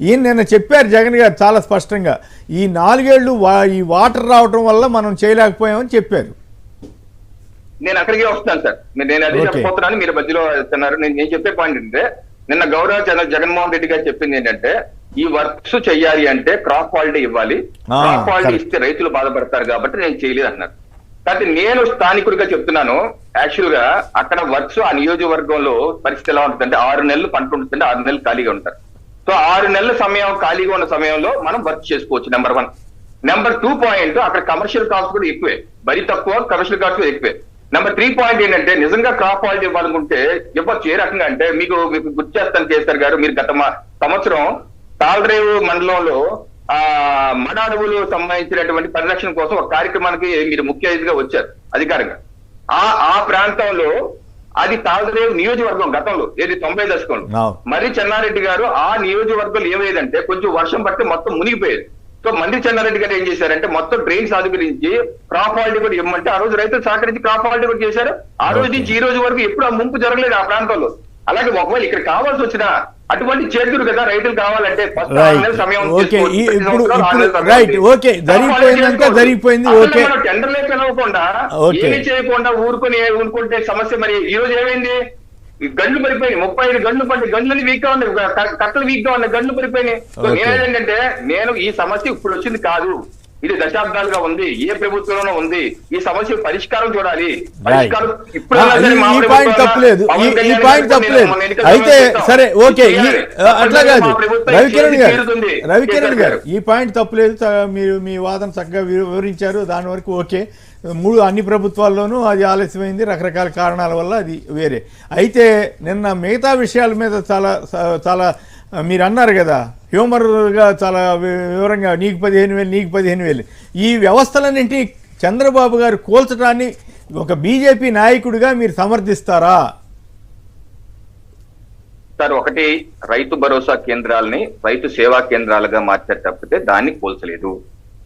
ఈయన నిన్న చెప్పారు జగన్ గారు చాలా స్పష్టంగా ఈ నాలుగేళ్ళు ఈ వాటర్ రావటం వల్ల మనం చేయలేకపోయామని చెప్పారు. నేను అక్కడికే వస్తాను సార్. నేను అదే. చెప్పబోతున్నాను మీరు మధ్యలో వెళ్తున్నారు నేను నేను చెప్పే పాయింట్ ఏంటంటే నిన్న గౌరవ జన- జగన్మోహన్ రెడ్డి గారు చెప్పింది ఏంటంటే ఈ వర్క్స్ చెయ్యాలి అంటే క్రాప్ క్వాలిటీ ఇవ్వాలి. Crop quality. ఇస్తే రైతులు బాధపడతారు కాబట్టి నేను చేయలేదు అన్నారు. కాబట్టి నేను స్థానికుడిగా చెప్తున్నాను యాక్చువల్గా అక్కడ వర్క్స్ ఆ నియోజకవర్గంలో పరిస్థితి ఎలా ఉంటుందంటే ఆరు నెలలు పంట ఉంటుందంటే ఆరు నెలలు ఖాళీగా ఉంటారు. సో ఆరు నెలల సమయం ఖాళీగా ఉన్న సమయంలో మనం వర్క్ చేసుకోవచ్చు number one number two point అక్కడ కమర్షియల్ కాస్ట్ కూడా ఎక్కువే. బరి తక్కువ కమర్షియల్ కాస్ట్ కూడా ఎక్కువే. నెంబర్ త్రీ పాయింట్ ఏంటంటే నిజంగా క్రాప్ ఆయిల్ ఇవ్వాలనుకుంటే ఇవ్వచ్చు. ఏ రకంగా అంటే మీకు మీకు గుర్తు చేస్తాను కేసీఆర్ గారు మీరు గత సంవత్సరం తాల్రేవు మండలంలో ఆ మడ అడవులు సంబంధించినటువంటి పరిరక్షణ కోసం ఒక కార్యక్రమానికి మీరు ముఖ్య అతిథిగా వచ్చారు అధికారంగా ఆ ఆ ప్రాంతంలో అది తాల్రేవు నియోజకవర్గం గతంలో ఏది తొంభై దశకంలో. మరి చెన్నారెడ్డి గారు ఆ నియోజకవర్గంలో ఏమయ్యేదంటే కొంచెం వర్షం పట్టి మొత్తం మునిగిపోయేది. సో మంది చెన్నారెడ్డి గారు ఏం చేశారంటే మొత్తం డ్రైన్స్ అధికరించి క్రాప్ క్వాలిటీ కూడా ఇవ్వమంటే ఆ రోజు రైతులు సహకరించి క్రాప్ క్వాలిటీ కూడా చేశారు. ఆ రోజు నుంచి ఈ రోజు వరకు ఎప్పుడు ఆ ముంపు జరగలేదు ఆ ప్రాంతంలో. అలాగే ఒకవేళ ఇక్కడ కావాల్సి వచ్చినా అటువంటి చేతులు కదా రైతులు కావాలంటే సమయం రైట్. ఓకే. జరిగిపోయింది. ఓకే. టెండర్లే పిలవకుండా. ఏమీ చేయకుండా ఊరుకుని ఊరుకుంటే సమస్య మరి ఈ రోజు ఏమైంది గండ్లు పడిపోయినాయి ముప్పై ఐదు గండ్లు పడి గండ్లని వీక్గా ఉన్నాయి కట్టలు వీక్గా ఉన్నాయి గండ్లు పడిపోయినాయి. నేనేంటంటే నేను ఈ సమస్య ఇప్పుడు వచ్చింది కాదు ఇది దశాబ్దాలుగా ఉంది ఏ ప్రభుత్వంలోనూ ఉంది. ఈ సమస్య పరిష్కారం చూడాలి. పరిష్కారం తప్పలేదు. ఈ- పాయింట్ తప్పలేదు. అయితే సరే ఓకే. అట్లా కాదు. రవికిరణ్ గారు. రవికిరణ్ గారు. ఈ పాయింట్ తప్పలేదు. మీరు మీ వాదన చక్కగా వివ- వివరించారు. దాని వరకు ఓకే. మూడు అన్ని ప్రభుత్వాల్లోనూ అది ఆలస్యమైంది. రకరకాల కారణాల వల్ల అది వేరే. అయితే నిన్న మిగతా విషయాల మీద చాలా చాలా మీరు అన్నారు కదా హ్యూమర్గా చాలా వివరంగా నీకు పదిహేను వేలు నీకు పదిహేను వేలు. ఈ వ్యవస్థలన్నింటినీ చంద్రబాబు గారు కోల్చడాన్ని ఒక బీజేపీ నాయకుడిగా మీరు సమర్థిస్తారా? సార్ ఒకటి రైతు భరోసా కేంద్రాలని రైతు సేవా కేంద్రాలుగా మార్చారు తప్పితే దాన్ని పోల్చలేదు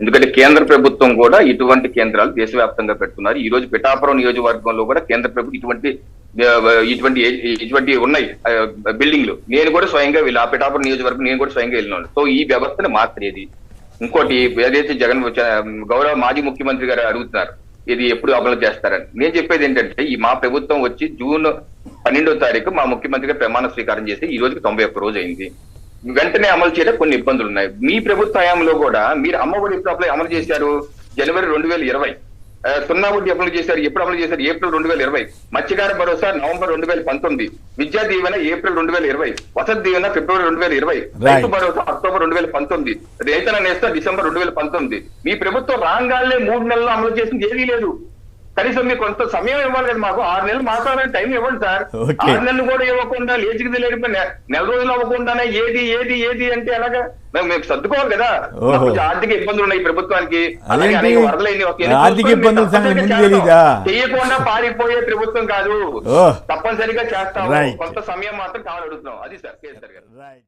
ఎందుకంటే కేంద్ర ప్రభుత్వం కూడా ఇటువంటి కేంద్రాలు దేశవ్యాప్తంగా పెడుతున్నారు. ఈ రోజు పిఠాపురం నియోజకవర్గంలో కూడా కేంద్ర ప్రభుత్వం ఇటువంటి ఇటువంటి ఇటువంటి ఉన్నాయి బిల్డింగ్లు. నేను కూడా స్వయంగా వెళ్ళి ఆ పిఠాపురం నియోజకవర్గం నేను కూడా స్వయంగా వెళ్ళినాను సో ఈ వ్యవస్థను మార్చేది ఇంకోటి ఏదైతే జగన్ గౌరవ మాజీ ముఖ్యమంత్రి గారు అడుగుతున్నారు ఇది ఎప్పుడు అమలు చేస్తారని. నేను చెప్పేది ఏంటంటే ఈ మా ప్రభుత్వం వచ్చి జూన్ పన్నెండో తారీఖు మా ముఖ్యమంత్రిగా ప్రమాణ స్వీకారం చేసి ఈ రోజుకి తొంభై ఒక్క రోజు అయింది. వెంటనే అమలు చేయడం కొన్ని ఇబ్బందులు ఉన్నాయి. మీ ప్రభుత్వ హయాంలో కూడా మీరు అమ్మఒడి ఎప్పుడు అప్లై అమలు చేశారు జనవరి రెండు వేల ఇరవై. సున్నా వడ్డీ అమలు చేశారు ఎప్పుడు అమలు చేశారు? ఏప్రిల్ రెండు వేల ఇరవై. మత్స్యకార భరోసా నవంబర్ రెండు వేల పంతొమ్మిది. విద్యా దీవెన ఏప్రిల్ రెండు వేల ఇరవై. వసతి దీవెన ఫిబ్రవరి రెండు వేల ఇరవై రైతు. భరోసా అక్టోబర్ రెండు వేల పంతొమ్మిది. రైతన నేస్తా డిసెంబర్ రెండు వేల పంతొమ్మిది. మీ ప్రభుత్వం రాగానే మూడు నెలలు అమలు చేసింది ఏదీ లేదు. కనీసం మీకు కొంత సమయం ఇవ్వాలి కదా మాకు. ఆరు నెలలు మాట్లాడాలని టైం ఇవ్వండి సార్. ఆరు నెలలు కూడా ఇవ్వకుండా లేచికి తెలియకపోయి నె- నెల రోజులు అవ్వకుండానే ఏది ఏది ఏది అంటే ఎలాగా? మేము మేము సర్దుకోవాలి కదా. ఆర్థిక ఇబ్బందులు ఉన్నాయి ప్రభుత్వానికి. ఆర్థిక ఇబ్బందుల. చేయకుండా పారిపోయే ప్రభుత్వం కాదు. తప్పనిసరిగా చేస్తాము. కొంత సమయం మాత్రం కావాలి అడుగుతున్నాం అది సార్ కేసీఆర్ గారు.